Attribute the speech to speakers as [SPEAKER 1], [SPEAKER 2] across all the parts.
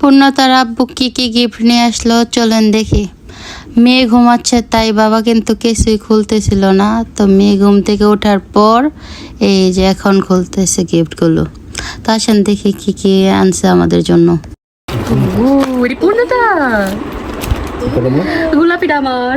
[SPEAKER 1] পূর্ণতার আব্বু কী কী গিফট নিয়ে আসলো চলেন দেখি। মেয়ে ঘুমাচ্ছে তাই বাবা কিন্তু কিছুই খুলতেছিল না। তো মেয়ে ঘুম থেকে ওঠার পর এই যে এখন খুলতেছে গিফটগুলো। তো আসেন দেখি কী কী আনছে আমাদের জন্য।
[SPEAKER 2] গোলাপিটা আমার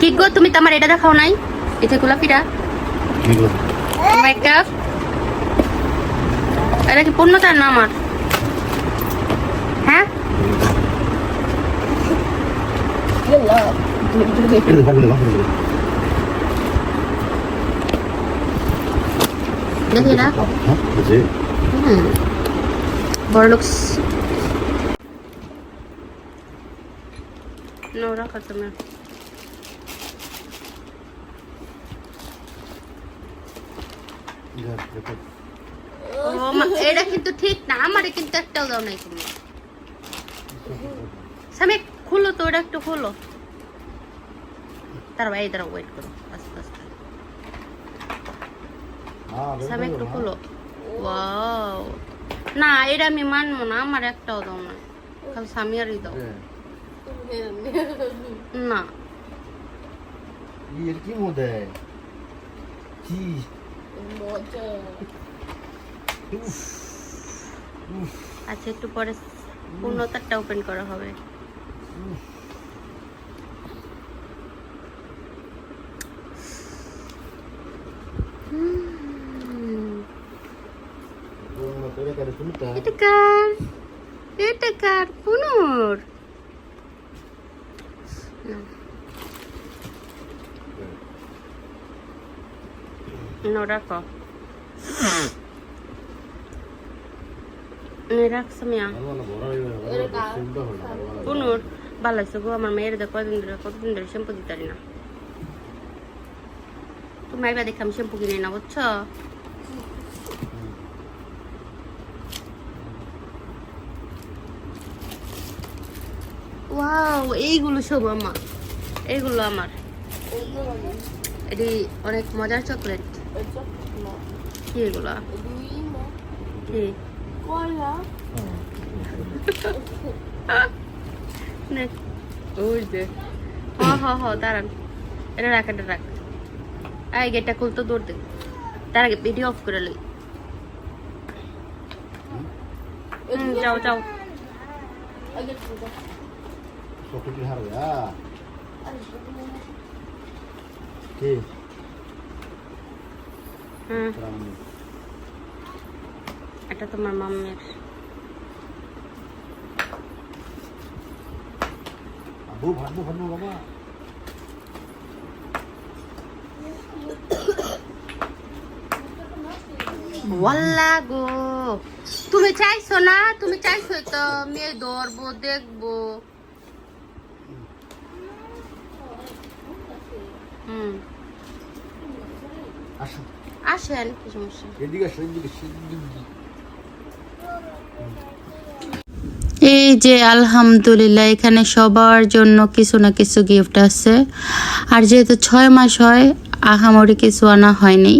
[SPEAKER 2] কি গো তুমি তো আমার এটা দেখাও নাই। এটা গোলাপিটা। তোমার এটা কি পূর্ণতার না আমার? হ্যাঁ? দেখি না বড়
[SPEAKER 3] লোক
[SPEAKER 2] নোরা খতম এটা কিন্তু ঠিক না আমারে কিন্তু একটাও দাও নাই তুমি। সামে খুলো তো এটা একটু খুলো। তার ভাই তারা ওয়েট করো আস্তে একটু খুলো। ওয়াও না এটা আমি মানবো না আমার একটাও দাও হ্যাঁ। না খালি সামিয়ারই দাও। না।
[SPEAKER 3] কি মধ্যে? কি?
[SPEAKER 2] আচ্ছা একটু পরে পূর্ণতারটা ওপেন করা হবে। এটা কার? এটা কার? পুনর? না।
[SPEAKER 3] ನೋಡಾಕೋ রাখসামিয়া
[SPEAKER 2] পুনুর বালাইছো গো আমার মেয়ের দেখো কদিন ধরে কতদিন ধরে শ্যাম্পু দিতে না তুমি একবার দেখে আমি শ্যাম্পু কিনে না বুঝছ ওয়াও এইগুলো সব আমার এইগুলো আমার এটি অনেক মজার চকলেট কি এগুলা কি? নে ওই যে। হ হ হ দাঁড়ান। এটা রাখ এটা রাখ। গেটটা খুলতো দৌড় দে। তার আগে ভিডিও অফ করে লই। যাও যাও।
[SPEAKER 3] 소
[SPEAKER 2] এটা তোমার মাম্মের। আবু ভাবু তুমি চাইছো না? তুমি চাইছো তো মেয়ে ধরবো দেখব। হম।
[SPEAKER 3] আসো।
[SPEAKER 2] আসেন কি সমস্যা?
[SPEAKER 3] এদিকে
[SPEAKER 1] এই যে আলহামদুলিল্লাহ এখানে সবার জন্য কিছু না কিছু গিফট আছে। আর যেহেতু ছয় মাস হয় আহামরি কিছু আনা হয়নি।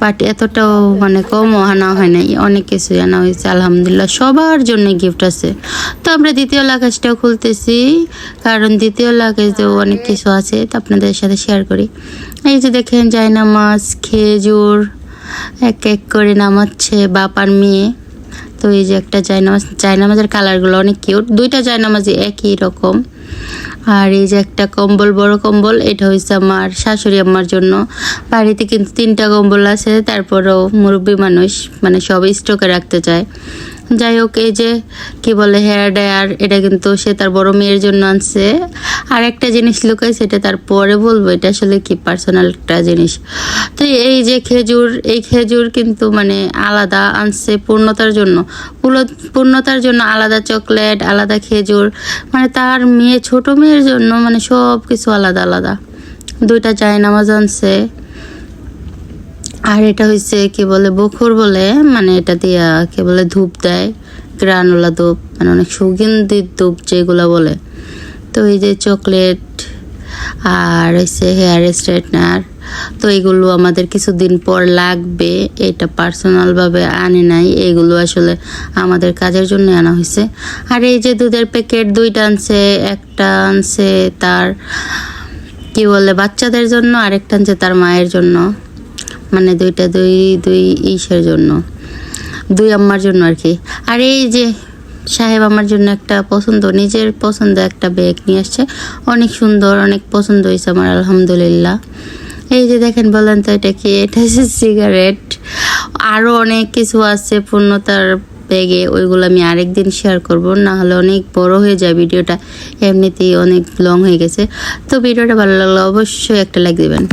[SPEAKER 1] বাট এতটাও মানে কমও আনা হয় নাই অনেক কিছুই আনা হয়েছে আলহামদুলিল্লাহ সবার জন্য গিফট আছে। তো আমরা দ্বিতীয় লাগাজটাও খুলতেছি কারণ দ্বিতীয় লাগাজেও অনেক কিছু আছে তো আপনাদের সাথে শেয়ার করি। এই যে দেখেন, জায়নামাজ, খেজুর, এক এক করে নামাচ্ছে বাপার মেয়ে। তো এই যে একটা জায়নামাজ, জায়নামাজের কালারগুলো অনেক কিউট দুইটা জায়নামাজই একই রকম। আর এই যে একটা কম্বল, বড় কম্বল, এটা হয়েছে আমার শাশুড়ি আম্মার জন্য। বাড়িতে কিন্তু তিনটা কম্বল আছে, তারপরেও মুরব্বী মানুষ মানে সব স্টকে রাখতে চায়। যাই হোক, এই যে কি বলে হেয়ার ড্রায়ার এটা কিন্তু সে তার বড় মেয়ের জন্য আনছে। আর একটা জিনিস লুকাই সেটা তার পরে বলব, এটা আসলে কি পার্সোনাল একটা জিনিস। তো এই যে খেজুর, এই খেজুর কিন্তু মানে আলাদা আনছে পূর্ণতার জন্য। পূর্ণতার জন্য আলাদা চকলেট আলাদা খেজুর মানে তার মেয়ে, ছোট মেয়ের জন্য মানে সব কিছু আলাদা আলাদা। দুইটা জায়নামাজ আনছে। আর এটা হচ্ছে কি বলে বখুর বলে মানে এটা দিয়া কি বলে ধূপ দেয়, গ্রানুলা ধূপ মানে অনেক সুগন্ধি ধূপ যেগুলো বলে। তো এই যে চকলেট আর হচ্ছে হেয়ার স্ট্রেটনার, তো এগুলো আমাদের কিছুদিন পর লাগবে, এটা পার্সোনালভাবে আনে নাই, এগুলো আসলে আমাদের কাজের জন্য আনা হয়েছে আর এই যে দুধের প্যাকেট দুইটা আনছে, একটা আনছে তার কি বলে বাচ্চাদের জন্য, আরেকটা আনছে তার মায়ের জন্য। মানে দুইটা দুই দুই ইসের জন্য। দুই আম্মার জন্য আর কি। আর এই যে সাহেব আমার জন্য একটা পছন্দ, নিজের পছন্দ একটা ব্যাগ নিয়ে আসছে। অনেক সুন্দর, অনেক পছন্দ হয়েছে আমার, আলহামদুলিল্লাহ। এই যে দেখেন, বলেন তো এটা কি? এটা হচ্ছে সিগারেট আরও অনেক কিছু আছে পূর্ণতার ব্যাগে ওইগুলো আমি আরেকদিন শেয়ার করব। না হলে অনেক বড় হয়ে যায় ভিডিওটা। এমনিতেই অনেক লং হয়ে গেছে। তো ভিডিওটা ভালো লাগলে অবশ্যই একটা লাইক দেবেন।